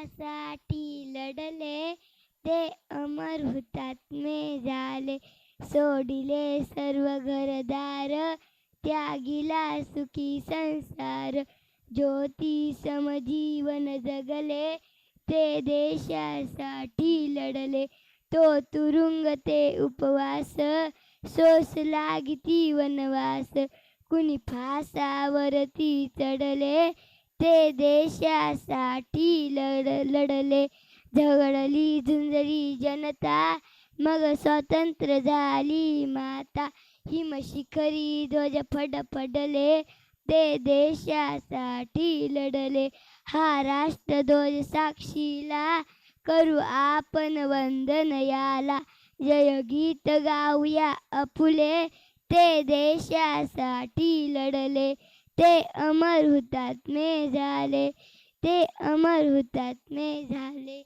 देशासाठी लढले ते अमर हुतात्मे झाले. सोडिले सर्व घरदार त्यागिला सुखी संसार. ज्योती समजीवन जगले ते देशासाठी लढले. तो तुरुंग ते उपवास सोस लागिती वनवास. कुणी फासावरती चढले ते देशासाठी लढ लढले झगडली झुंजली जनता. मग स्वतंत्र झाली माता हिमशिखरी ध्वज फडफडले ते देशासाठी लढले. हा राष्ट्रध्वज साक्षीला करू आपण वंदन याला. जय गीत गाऊया अपुले ते देशासाठी लढले. ते अमर हुतात्मे झाले. ते अमर हुतात्मे झाले.